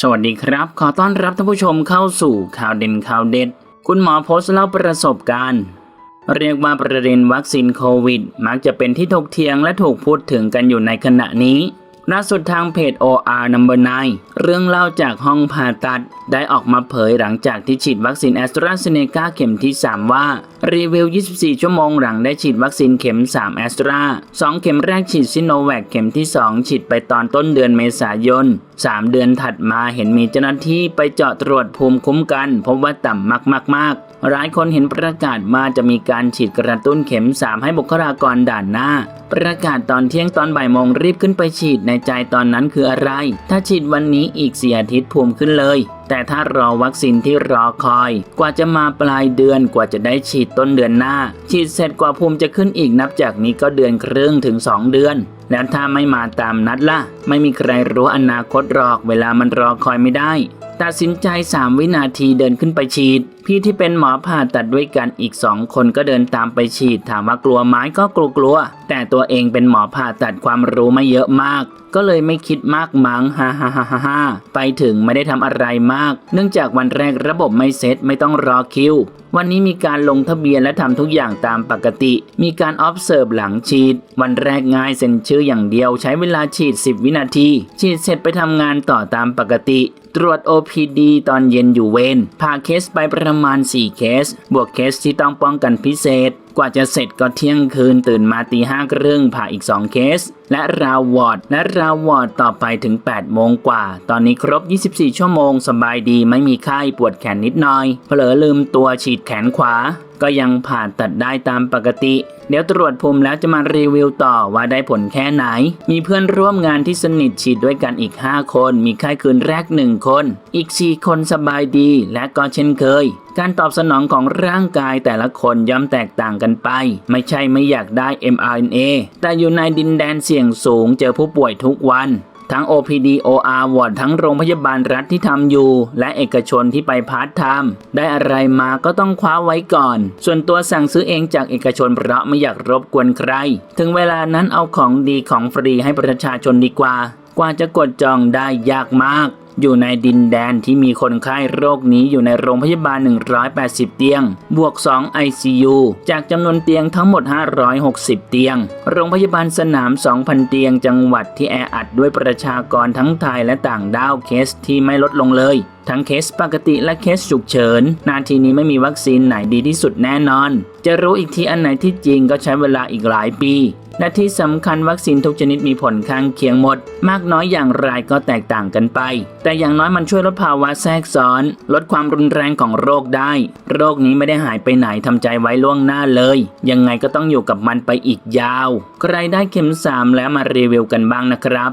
สวัสดีครับ ขอต้อนรับท่านผู้ชมเข้าสู่ข่าวเด่นข่าวเด็ด คุณหมอโพสต์เล่าประสบการณ์ เรียกว่าประเด็นวัคซีนโควิด มักจะเป็นที่ถกเถียงและถูกพูดถึงกันอยู่ในขณะนี้ ล่าสุดทางเพจ OR Number 9 เรื่องเล่าจากห้องผ่าตัด ได้ออกมาเผยหลังจากที่ฉีดวัคซีนแอสตราเซเนกาเข็มที่ 3 ว่า รีวิว 24 ชั่วโมงหลังได้ฉีดวัคซีนเข็ม 3 แอสตรา2 เข็มแรกฉีดซิโนแวคเข็มที่ 2 ฉีดไปตอนต้นเดือนเมษายน 3 เดือนถัดมาเห็นมีเจ้าหน้าที่ไปเจาะตรวจภูมิคุ้มกัน พบว่าต่ำมากๆๆหลายคนเห็นประกาศมาจะมีการฉีดกระตุ้นเข็ม 3 ให้บุคลากรด่านหน้า ประกาศตอนเที่ยงตอนบ่ายโมงรีบขึ้นไปฉีดในใจตอนนั้นคืออะไร ถ้าฉีดวันนี้อีกเสียอาทิตย์ภูมิขึ้นเลย แต่ถ้ารอวัคซีนที่รอคอย กว่าจะมาปลายเดือนกว่าจะได้ฉีดต้นเดือนหน้า ฉีดเสร็จกว่าภูมิจะขึ้นอีกนับจากนี้ก็เดือนครึ่งถึง 2 เดือนแล้วถ้าไม่มาตามนัดล่ะ ไม่มีใครรู้อนาคตหรอกเวลามันรอคอยไม่ได้ ตัดสินใจ 3 วินาทีเดินขึ้นไปฉีด พี่ที่เป็นหมอผ่าตัดด้วยกันอีก2คนก็เดินตามไปฉีด ถามว่ากลัวไหมก็กลัวกลัวๆแต่ตัวเองเป็นหมอผ่าตัดความรู้ไม่เยอะมากก็เลยไม่คิดมากมั้งฮ่าฮ่าฮ่าฮ่าไปถึงไม่ได้ทำอะไรมาก เนื่องจากวันแรกระบบไม่เซ็ตไม่ต้องรอคิว วันนี้มีการลงทะเบียนและทำทุกอย่างตามปกติ มีการออฟเซิร์ฟหลังฉีด วันแรกง่ายเซ็นชื่ออย่างเดียว ใช้เวลาฉีด 10 วินาที ฉีดเสร็จไปทำงานต่อตามปกติ ตรวจ OPD ตอนเย็นอยู่เวรพาเคสไปประมาณ 4 เคส บวกเคสที่ต้องป้องกันพิเศษ กว่าจะเสร็จก็เที่ยงคืนตื่นมาตีห้าครึ่งผ่าอีก 2 เคส และราววอร์ดและราววอร์ดต่อไปถึง 8 โมงกว่า ตอนนี้ครบ 24 ชั่วโมงสบายดีไม่มีไข้ปวดแขนนิดหน่อยเผลอลืมตัวฉีดแขนขวา ก็ยังผ่าตัดได้ตามปกติ เดี๋ยวตรวจภูมิแล้วจะมารีวิวต่อว่าได้ผลแค่ไหน มีเพื่อนร่วมงานที่สนิทฉีดด้วยกันอีก 5 คน มีไข้คืนแรก 1 คน อีก 4 คนสบายดี และก็เช่นเคย การตอบสนองของร่างกายแต่ละคนย่อมแตกต่างกันไป ไม่ใช่ไม่อยากได้ mRNA แต่อยู่ในดินแดนเสี่ยงสูงเจอผู้ป่วยทุกวัน ทั้ง OPD OR วอร์ดทั้งโรงพยาบาลรัฐที่ทำอยู่ และเอกชนที่ไปพาร์ทไทม์ได้อะไรมาก็ต้องคว้าไว้ก่อน ส่วนตัวสั่งซื้อเองจากเอกชนเพราะไม่อยากรบกวนใคร ถึงเวลานั้นเอาของดีของฟรีให้ประชาชนดีกว่า กว่าจะกดจองได้ยากมาก อยู่ในดินแดนที่มีคนไข้โรคนี้อยู่ในโรงพยาบาล 180 เตียง บวก 2 ICU จากจำนวนเตียงทั้งหมด 560 เตียง โรงพยาบาลสนาม 2,000 เตียงจังหวัดที่แออัดด้วยประชากรทั้งไทยและต่างด้าวเคสที่ไม่ลดลงเลยทั้งเคสปกติและเคสฉุกเฉิน นาทีนี้ไม่มีวัคซีนไหนดีที่สุดแน่นอน จะรู้อีกทีอันไหนที่จริงก็ใช้เวลาอีกหลายปี และที่สำคัญวัคซีนทุกชนิดมีผลข้างเคียงหมด มากน้อยอย่างไรก็แตกต่างกันไป แต่อย่างน้อยมันช่วยลดภาวะแทรกซ้อน ลดความรุนแรงของโรคได้ โรคนี้ไม่ได้หายไปไหนทำใจไว้ล่วงหน้าเลย ยังไงก็ต้องอยู่กับมันไปอีกยาว ใครได้เข็มสามแล้วมารีวิวกันบ้างนะครับ